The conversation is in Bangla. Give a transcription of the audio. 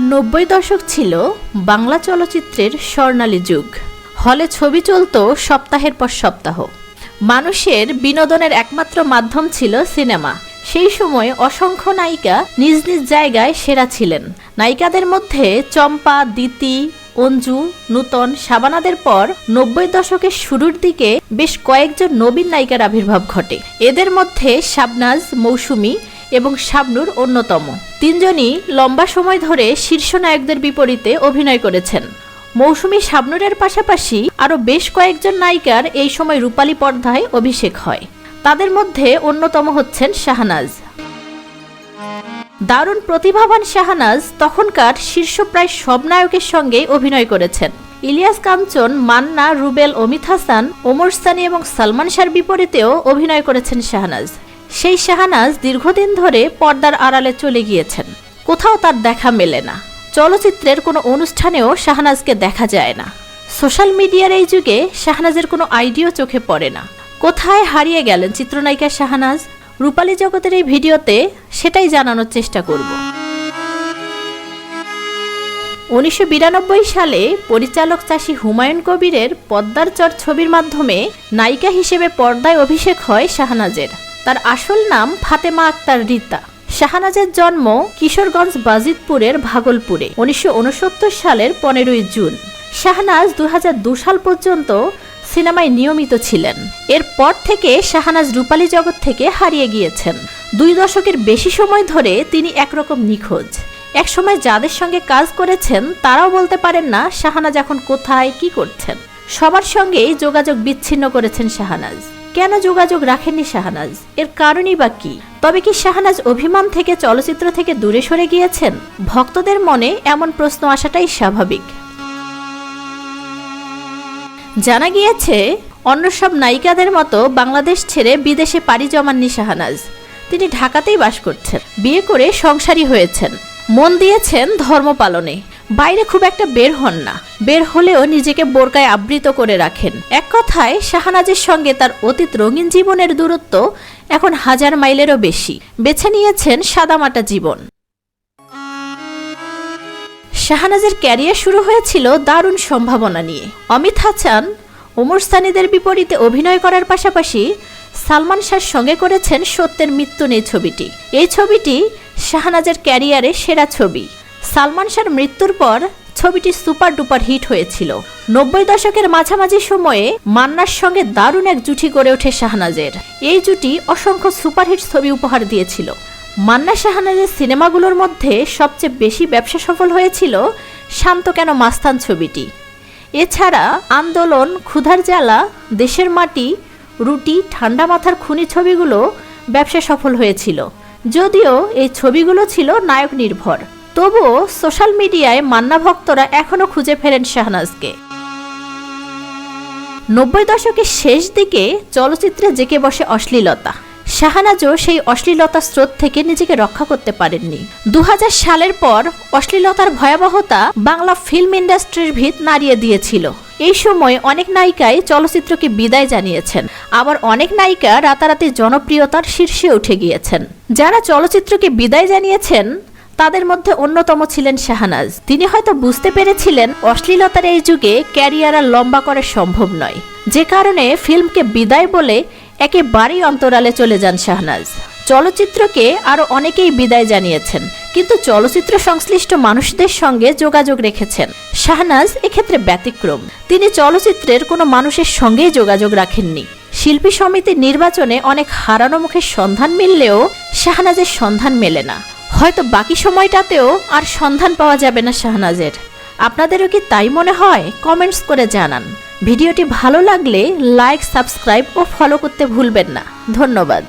নব্বই দশক ছিল বাংলা চলচ্চিত্রের স্বর্ণালী যুগ। হলে ছবি চলতো সপ্তাহের পর সপ্তাহ। মানুষের বিনোদনের একমাত্র মাধ্যম ছিল সিনেমা। সেই সময় অসংখ্য নায়িকা নিজ নিজ জায়গায় সেরা ছিলেন। নায়িকাদের মধ্যে চম্পা, দিতি, অঞ্জু, নূতন, শাবানাদের পর নব্বই দশকের শুরুর দিকে বেশ কয়েকজন নবীন নায়িকার আবির্ভাব ঘটে। এদের মধ্যে শাবনাজ, মৌসুমী এবং শাবনুর অন্যতম। তিনজনই লম্বা সময় ধরে শীর্ষ নায়কদের বিপরীতে অভিনয় করেছেন। মৌসুমী শাবনুরের পাশাপাশি আরও বেশ কয়েকজন নায়িকার এই সময় রূপালী পর্দায় অভিষেক হয়। তাদের মধ্যে অন্যতম হচ্ছেন শাহনাজ। দারুণ প্রতিভাবান শাহনাজ তখনকার শীর্ষ প্রায় সব নায়কের সঙ্গেই অভিনয় করেছেন। ইলিয়াস কাঞ্চন, মান্না, রুবেল, অমিত হাসান, ওমর সানি এবং সালমান শাহর বিপরীতেও অভিনয় করেছেন শাহনাজ। সেই শাহনাজ দীর্ঘদিন ধরে পর্দার আড়ালে চলে গিয়েছেন। কোথাও তার দেখা মেলে না। চলচ্চিত্রের কোনো অনুষ্ঠানেও শাহনাজকে দেখা যায় না। সোশ্যাল মিডিয়ার এই যুগে শাহনাজের কোনো আইডিও চোখে পড়ে না। কোথায় হারিয়ে গেলেন চিত্রনায়িকা শাহনাজ? রূপালী জগতের এই ভিডিওতে সেটাই জানানোর চেষ্টা করব। উনিশশো বিরানব্বই সালে পরিচালক চাষী হুমায়ুন কবিরের পদ্মার চর ছবির মাধ্যমে নায়িকা হিসেবে পর্দায় অভিষেক হয় শাহনাজের। তার আসল নাম ফাতেমা আক্তার রীতা। শাহনাজের জন্ম কিশোরগঞ্জ বাজিতপুরের ভাগলপুরে, উনিশশো উনসত্তর সালের পনেরোই জুন। শাহনাজ দু সাল পর্যন্ত সিনেমায় নিয়মিত ছিলেন। এরপর থেকে শাহনাজ রূপালী জগৎ থেকে হারিয়ে গিয়েছেন। দুই দশকের বেশি সময় ধরে তিনি একরকম নিখোঁজ। একসময় যাদের সঙ্গে কাজ করেছেন, তারাও বলতে পারেন না, শাহনাজ এখন কোথায়, কি করছেন। সবার সঙ্গেই যোগাযোগ বিচ্ছিন্ন করেছেন শাহনাজ। কেন যোগাযোগ রাখেননি শাহনাজ? এর কারণই বা কি? তবে কি শাহনাজ অভিমান থেকে, চলচ্চিত্র থেকে দূরে সরে গিয়েছেন? ভক্তদের মনে এমন প্রশ্ন আসাটাই স্বাভাবিক। জানা গিয়েছে, অন্য সব নায়িকাদের মতো বাংলাদেশ ছেড়ে বিদেশে পাড়ি জমাননি শাহনাজ। তিনি ঢাকাতেই বাস করছেন। বিয়ে করে সংসারী হয়েছেন। মন দিয়েছেন ধর্ম পালনে বাইরে খুব একটা বের হন না। বের হলেও নিজেকে বোরকায় আবৃত করে রাখেন। এক কথায়, শাহনাজের সঙ্গে তার অতীত রঙিন জীবনের দূরত্ব এখন হাজার মাইলেরও বেশি। বেছে নিয়েছেন সাদামাটা জীবন। শাহনাজের ক্যারিয়ার শুরু হয়েছিল দারুণ সম্ভাবনা নিয়ে। অমিত হাসান ওমর সানিদের বিপরীতে অভিনয় করার পাশাপাশি সালমান শাহর সঙ্গে করেছেন সত্যের মৃত্যু নেই ছবিটি। এই ছবিটি শাহনাজের ক্যারিয়ারে সেরা ছবি। সালমান শাহর মৃত্যুর পর ছবিটি সুপার ডুপার হিট হয়েছিল। নব্বই দশকের মাঝামাঝি সময়ে মান্নার সঙ্গে দারুণ এক জুটি গড়ে ওঠে শাহনাজের। এই জুটি অসংখ্য সুপারহিট ছবি উপহার দিয়েছিল। মান্না শাহনাজের সিনেমাগুলোর মধ্যে সবচেয়ে বেশি ব্যবসা সফল হয়েছিল শান্ত কেন মাস্তান ছবিটি। এছাড়া আন্দোলন, ক্ষুধার জ্বালা, দেশের মাটি, রুটি, ঠান্ডা মাথার খুনি ছবিগুলো ব্যবসা সফল হয়েছিল। যদিও এই ছবিগুলো ছিল নায়ক নির্ভর। তবুও সোশ্যাল মিডিয়ায় মান্না ভক্তরা এখনও খুঁজে ফেরেন শাহনাজকে। নব্বই দশকের শেষ দিকে চলচ্চিত্রে জেকে বসে অশ্লীলতা। শাহানাজও সেই অশ্লীলতার স্রোত থেকে নিজেকে রক্ষা করতে পারেননি। দু হাজার সালের পর অশ্লীলতার ভয়াবহতা বাংলা ফিল্ম ইন্ডাস্ট্রির ভিত নাড়িয়ে দিয়েছিল। এই সময় অনেক নায়িকাই চলচ্চিত্রকে বিদায় জানিয়েছেন। আবার অনেক নায়িকা রাতারাতি জনপ্রিয়তার শীর্ষে উঠে গিয়েছেন। যারা চলচ্চিত্রকে বিদায় জানিয়েছেন তাদের মধ্যে অন্যতম ছিলেন শাহনাজ। তিনি হয়তো বুঝতে পেরেছিলেন অশ্লীলতার এই যুগে ক্যারিয়ার আর লম্বা করা সম্ভব নয়। যে কারণে ফিল্মকে বিদায় বলে একেবারেই অন্তরালে চলে যান শাহনাজ। চলচ্চিত্রকে আরও অনেকেই বিদায় জানিয়েছেন, কিন্তু চলচ্চিত্র সংশ্লিষ্ট মানুষদের সঙ্গে যোগাযোগ রেখেছেন। শাহনাজ এক্ষেত্রে ব্যতিক্রম। তিনি চলচ্চিত্রের কোনো মানুষের সঙ্গেই যোগাযোগ রাখেননি। শিল্পী সমিতির নির্বাচনে অনেক হারানো মুখের সন্ধান মিললেও শাহনাজের সন্ধান মেলে না। হয়তো বাকি সময়টাতেও আর সন্ধান পাওয়া যাবে না শাহনাজের। আপনাদেরও কি তাই মনে হয়? কমেন্টস করে জানান। ভিডিওটি ভালো লাগলে লাইক, সাবস্ক্রাইব ও ফলো করতে ভুলবেন না। ধন্যবাদ।